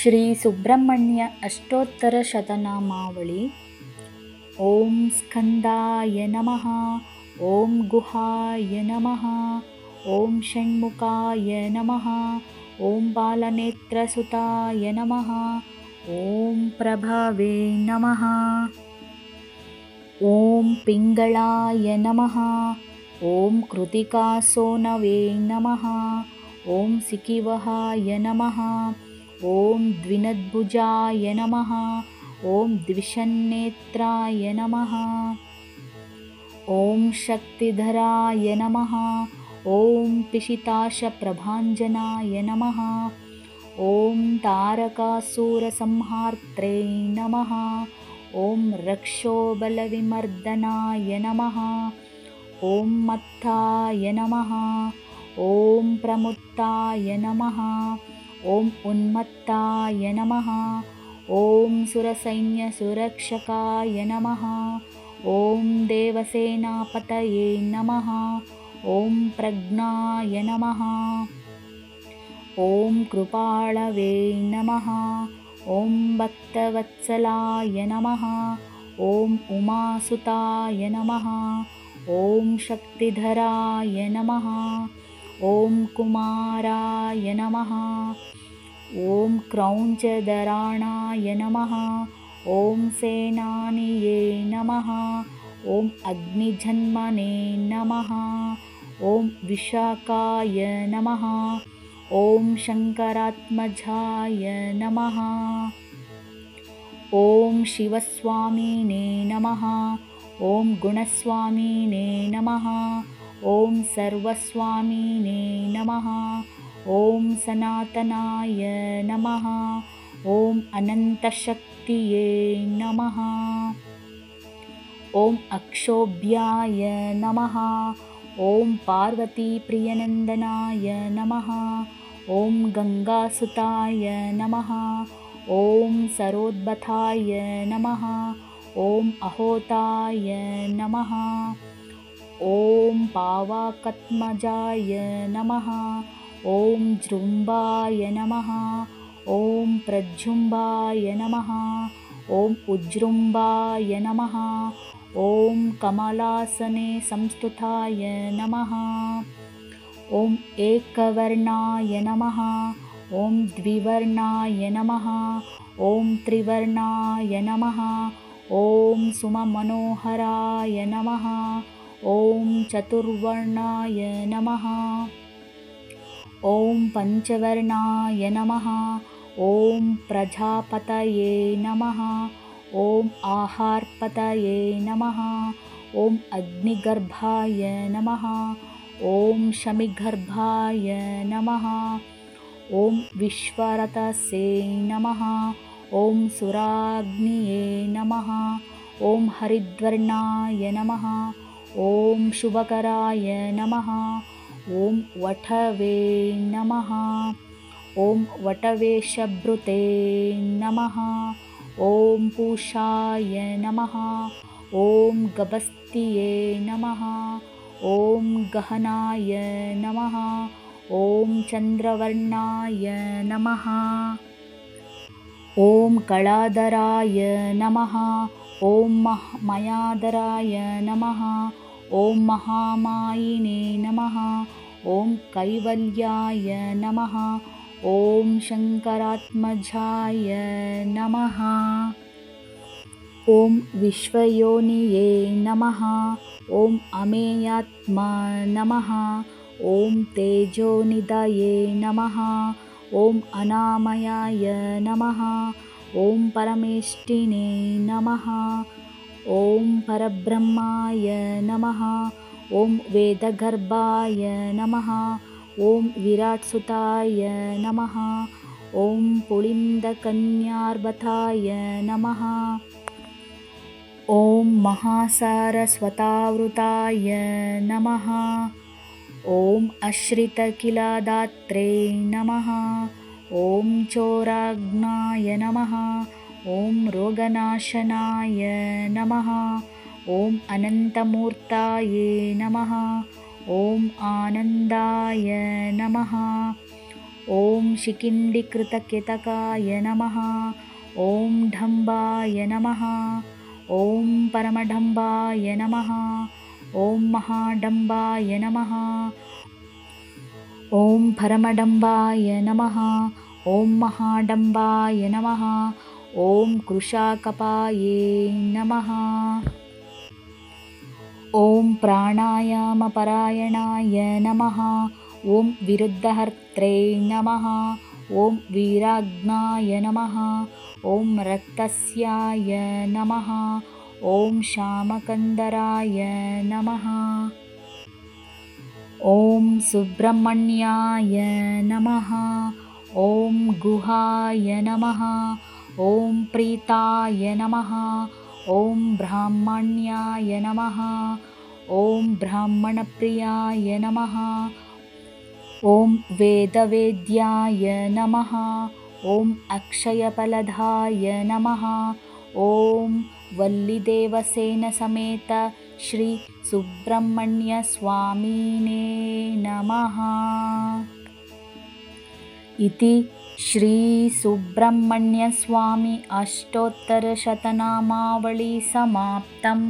श्रीसुब्रह्मण्य अष्टोत्तरशतनामावळि ॐ स्कन्दाय नमः ॐ गुहाय नमः ॐ षण्मुखाय नमः ॐ बालनेत्रसुताय नमः ॐ प्रभवे नमः ॐ पिङ्गळाय नमः ॐ कृतिकासोनवे नमः ॐ सिकिवहाय नमः ॐ द्विनद्भुजाय नमः। ॐ द्विषन्नेत्राय नमः। ॐ शक्तिधराय नमः। ॐ पिशिताशप्रभाञ्जनाय नमः। ॐ तारकासुरसंहार्त्रे नमः। ॐ रक्षोबलविमर्दनाय नमः। ॐ मत्थाय नमः। ॐ प्रमुत्ताय नमः ॐ उन्मत्ताय नमः। ॐ सुरसैन्यसुरक्षकाय नमः। ॐ देवसेनापतये नमः। ॐ प्रज्ञाय नमः। ॐ कृपाळवे नमः। ॐ भक्तवत्सलाय नमः। ॐ उमासुताय नमः। ॐ शक्तिधराय नमः ॐ कुमाराय नमः। ॐ क्रौञ्चदराणाय नमः। ॐ सेनानिये नमः। ॐ अग्निजन्मने नमः। ॐ विशाखाय नमः। ॐ शङ्करात्मजाय नमः। ॐ शिवस्वामिने नमः। ॐ गुणस्वामिने नमः ॐ सर्वस्वामिने नमः। ॐ सनातनाय नमः। ॐ अनन्तशक्तिये नमः। ॐ अक्षोभ्याय नमः। ॐ पार्वतीप्रियनन्दनाय नमः। ॐ गङ्गासुताय नमः। ॐ सरोद्बथाय नमः। ॐ अहोताय नमः। ॐ पावाकत्मजाय नमः ॐ जृम्बाय नमः ॐ प्रजृम्बाय नमः ॐ उज्जृम्बाय नमः ॐ कमलासने संस्तुताय नमः ॐ एकवर्णाय नमः ॐ द्विवर्णाय नमः ॐ त्रिवर्णाय नमः ॐ सुममनोहराय नमः ॐ चतुर्वर्णाय नमः। ॐ पञ्चवर्णाय नमः। ॐ प्रजापतये नमः। ॐ आहार्पतये नमः। ॐ अग्निगर्भाय नमः। ॐ शमिगर्भाय नमः। ॐ विश्वरतसे नमः। ॐ सुराग्निये नमः। ॐ हरिद्वर्णाय नमः ॐ शुभकराय नमः। ॐ वठवे नमः। ॐ वटवेशभृते नमः। ॐ पूषाय नमः। ॐ गभस्तिये नमः। ॐ गहनाय नमः। ॐ चन्द्रवर्णाय नमः। ॐ कलाधराय नमः ॐ मयादराय नमः। ॐ महामायिने नमः। ॐ कैवल्याय नमः। ॐ शङ्करात्मजाय नमः। ॐ विश्वयोनिये नमः। ॐ अमेयात्मा नमः। ॐ तेजोनिधये नमः। ॐ अनामयाय नमः ॐ परमेष्टिने नमः। ॐ परब्रह्माय नमः। ॐ वेदगर्भाय नमः। ॐ विराट्सुताय नमः। ॐ पुलिन्दकन्यार्भताय नमः। ॐ महासारस्वतावृताय नमः। ॐ अश्रितकिलादात्रे नमः ॐ चोराग्नाय नमः ॐ रोगनाशनाय नमः ॐ अनन्तमूर्ताये नमः ॐ आनन्दाय नमः ॐ शिकिण्डिकृतकेतकाय नमः ॐ ढम्बाय नमः ॐ परमढम्बाय नमः ॐ महाडम्बाय नमः ॐ परमडम्बाय नमः ॐ महाडम्बाय नमः। ॐ कृशाकपाये नमः। ॐ प्राणायामपरायणाय नमः। ॐ विरुद्धहर्त्रे नमः। ॐ वीराग्नाय नमः। ॐ रक्तस्याय नमः। ॐ श्यामकन्दराय नमः। ॐ सुब्रह्मण्याय नमः ॐ गुहाय नमः। ॐ प्रीताय नमः। ॐ ब्राह्मण्याय नमः। ॐ ब्राह्मणप्रियाय नमः। ॐ वेदवेद्याय नमः। ॐ अक्षयफलधाय नमः। ॐ वल्लिदेवसेनसमेत श्रीसुब्रह्मण्यस्वामिने नमः इति श्रीसुब्रह्मण्यस्वामी अष्टोत्तरशतनामावळी समाप्तम्